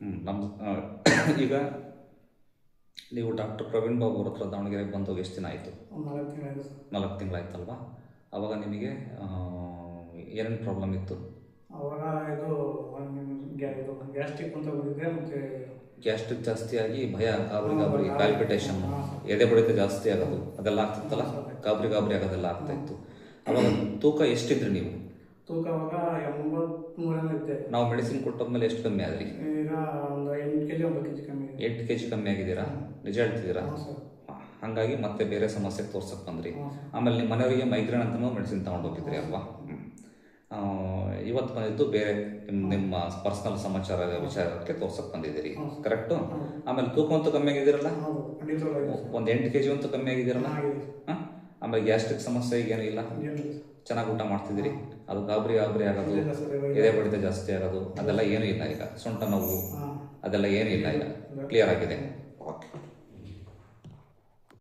ಹ್ಞೂ ನಮ್ಮ ಈಗ ನೀವು ಡಾಕ್ಟರ್ ಪ್ರವೀಣ್ ಬಾಬು ಅವ್ರ ಹತ್ರ ದಾವಣಗೆರೆಗೆ ಬಂದು ಎಷ್ಟು ದಿನ ಆಯಿತು? ನಾಲ್ಕು ತಿಂಗಳಾಯ್ತಲ್ವಾ ಅವಾಗ ನಿಮಗೆ ಏನೇನು ಪ್ರಾಬ್ಲಮ್ ಇತ್ತು? ಅವಾಗ ಇದು ಗ್ಯಾ- ಇದು ಗ್ಯಾಸ್ಟ್ರಿಕ್ ಅಂತ ಬಂದಿದೆ ಮತ್ತೆ ಗ್ಯಾಸ್ಟ್ರಿಕ್ ಜಾಸ್ತಿ ಆಗಿ ಭಯ ಗಾಬರಿ ಗಾಬರಿ ಪ್ಯಾಲ್ಪಿಟೇಷನ್ ಎದೆ ಬಡಿತ ಜಾಸ್ತಿ ಆಗೋದು ಅದೆಲ್ಲ ಆಗ್ತಿತ್ತಲ್ಲ? ಗಾಬರಿ ಗಾಬರಿ ಆಗೋದೆಲ್ಲ ಆಗ್ತಾ ಇತ್ತು. ಅವಾಗ ತೂಕ ಎಷ್ಟಿದ್ರಿ ನೀವು? ತೂಕ ಅವಾಗ ಎಂಬತ್ಮೂರನೇ ಇದ್ದೆ ನಾವು ಮೆಡಿಸಿನ್ ಕೊಟ್ಟಾದ್ಮೇಲೆ ಎಷ್ಟು ಕಮ್ಮಿ ಆದ್ರಿ? ಈಗ ಒಂದು ಎಂಟು ಕೆ ಜಿ ಒಂಬತ್ತು ಕೆ ಜಿ ಕಮ್ಮಿ ಎಂಟು ಕೆ ಜಿ ಕಮ್ಮಿ ಆಗಿದ್ದೀರಾ? ನಿಜ ಹೇಳ್ತಿದ್ದೀರಾ? ಹಾಂ ಸರ್. ಹಾಗಾಗಿ ಮತ್ತೆ ಬೇರೆ ಸಮಸ್ಯೆ ತೋರ್ಸಕ್ ಬಂದ್ರಿ. ಹಾಂ ಸರ್. ಆಮೇಲೆ ನಿಮ್ಮ ಮನೆಯವರಿಗೆ ಮೈಗ್ರೇನ್ ಅಂತನೂ ಮೆಡಿಸಿನ್ ತಗೊಂಡು ಹೋಗಿದ್ರಿ ಅಲ್ವಾ? ಹ್ಮ್. ಆ, ಇವತ್ತು ಬಂದಿದ್ದು ಬೇರೆ ನಿಮ್- ನಿಮ್ಮ ಪರ್ಸನಲ್ ಸಮಾಚಾರ ವಿಚಾರಕ್ಕೆ ತೋರ್ಸಕ್ ಬಂದಿದ್ದೀರಿ. ಕರೆಕ್ಟು ಆಮೇಲೆ ತೂಕ ಅಂತೂ ಕಮ್ಮಿ ಆಗಿದ್ದೀರಲ್ಲ? ಹೌದು ಖಂಡಿತವಾಗ್ಲೂ ಸರ್. ಒಂದು ಎಂಟು ಕೆ ಜಿ ಅಂತೂ ಕಮ್ಮಿ ಆಗಿದ್ದೀರಲ್ಲ? ಆಗಿದೆ ಹಾ? ಆಮೇಲೆ ಗ್ಯಾಸ್ಟ್ರಿಕ್ ಸಮಸ್ಯೆ ಈಗೇನು ಇಲ್ಲ? ಏನಿಲ್ಲ ಸರ್. ಚೆನ್ನಾಗಿ ಊಟ ಮಾಡ್ತಿದ್ದೀರಿ. ಅದು ಗಾಬರಿ ಗಾಬರಿ ಆಗೋದು. ಎದೆ ಬಡಿತ ಜಾಸ್ತಿ ಆಗೋದು. ಅದೆಲ್ಲ ಏನೂ ಇಲ್ಲ ಈಗ. ಸೊಂಟ ನೋವು. ಅದೆಲ್ಲ ಏನೂ ಇಲ್ಲ ಈಗ. ಕ್ಲಿಯರ್ ಆಗಿದೆ.